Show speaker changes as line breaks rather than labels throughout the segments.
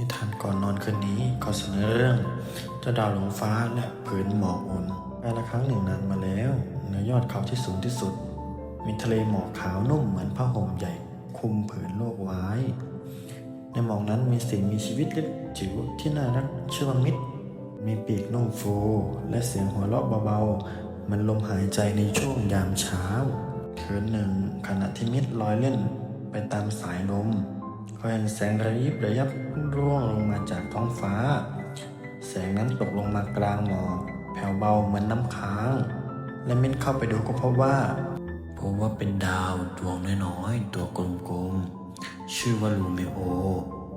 นิทานก่อนนอนคืนนี้ขอเสนอเรื่องเจ้าดาวหลงฟ้าและผืนหมอกอุ่นกาลครั้งหนึ่งนานมาแล้วเหนือยอดเขาที่สูงที่สุด มีทะเลหมอกขาวนุ่มเหมือนผ้าห่มใหญ่คุมผืนโลกไว้ ในหมอกนั้นมีสิ่งมีชีวิตเล็กจิ๋วที่น่ารักชื่อว่ามิตร มีปีกนุ่มฟู และเสียงหัวเราะเบาๆเหมันลมหายใจในช่วงยามเช้าคืนหนึ่งขณะที่มิตรลอยเล่นไปตามสายลม ก็เห็นแสงระยิบระยับร่วงลงมาจากท้องฟ้า แสงนั้นตกลงมากลางหมอกแผ่วเบาเหมือนน้ำค้าง และเมิตรเข้าไปดูก็พบว่าพบว่าเป็นดาวดวงน้อยๆตัวกลมๆ ชื่อว่าลูเมโอ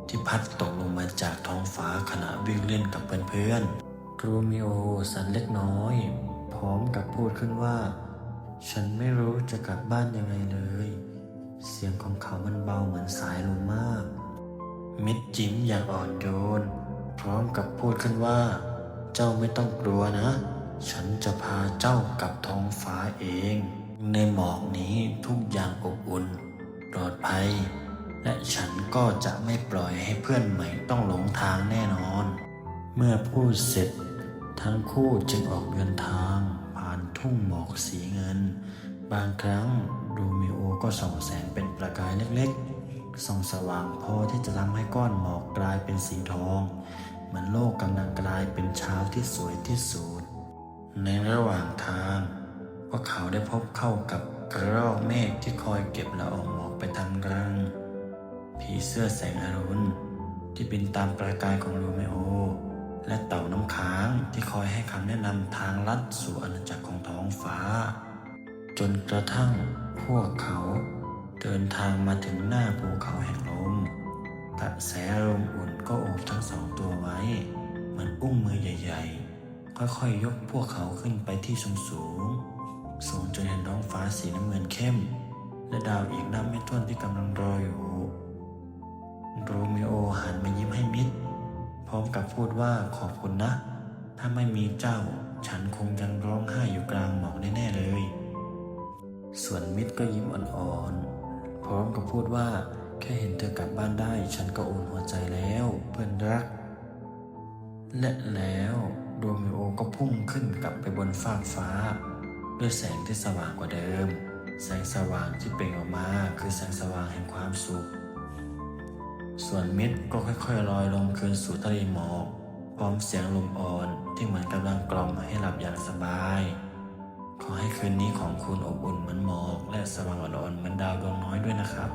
ที่พัดตกลงมาจากท้องฟ้าขณะวิ่งเล่นกับเพื่อนๆลูเมโอสันเล็กน้อย พร้อมกับพูดขึ้นว่า ฉันไม่รู้จะกลับบ้านยังไงเลย สียงของเขามันเบาเหมือนสายลมมาก มิดจิ้มอย่างอ่อนโยน พร้อมกับพูดขึ้นว่า เจ้าไม่ต้องกลัวนะ ฉันจะพาเจ้ากลับท้องฟ้าเอง ในหมอกนี้ทุกอย่างอบอุ่น ปลอดภัย และฉันก็จะไม่ปล่อยให้เพื่อนใหม่ต้องหลงทางแน่นอน เมื่อพูดเสร็จ ทั้งคู่จึงออกเดินทาง ผ่านทุ่งหมอกสีเงิน บางครั้ง ดูมิโอก็ส่องแสงเป็นประกายเล็กๆ ส่องสว่างพอที่จะทำให้ก้อนหมอกกลายเป็นสีทอง เหมือนโลกกำลังกลายเป็นเช้าที่สวยที่สุด ในระหว่างทาง พวกเขาได้พบเข้ากับกระรอกเมฆที่คอยเก็บละอองหมอกไปทำรัง ผีเสื้อแสงอรุณที่บินตามประกายของโรเมโอ และเต่าน้ำค้างที่คอยให้คำแนะนำทางลัดสู่อาณาจักรของท้องฟ้า จนกระทั่ง พวกเขาเดินทางมาถึงหน้าภูเขาแห่งลม กระแสลมอุ่นก็โอบทั้งสองตัวไว้ เหมือนอุ้งมือใหญ่ ๆ ค่อยๆยกพวกเขาขึ้นไปที่สูงสูง สูงจนเห็นท้องฟ้าสีน้ำเงินเข้ม และดาวอีกนับไม่ถ้วนที่กำลังรออยู่ โรเมโอหันมายิ้มให้มิตร พร้อมกับพูดว่าขอบคุณนะ ถ้าไม่มีเจ้า ฉันคงยังร้องไห้อยู่กลางหมอกแน่ๆเลย ส่วนมิตรก็ยิ้มอ่อนๆ พร้อมกับพูดว่าแค่เห็นเธอกลับบ้านได้ ฉันก็อุ่นหัวใจแล้วเพื่อนรัก และแล้วโรเมโอก็พุ่งขึ้นกลับไปบนฟากฟ้า ด้วยแสงที่สว่างกว่าเดิม แสงสว่างที่เปล่งออกมาคือแสงสว่างแห่งความสุข ส่วนมิตรก็ค่อยๆลอยลงคืนสู่ทะเลหมอกพร้อมเสียงลมอ่อนที่เหมือนกำลังกล่อมให้หลับอย่างสบาย ขอให้คืนนี้ของคุณอบอุ่นเหมือนหมอกและสว่างอ่อนๆเหมือนดาวดวงน้อยด้วยนะครับ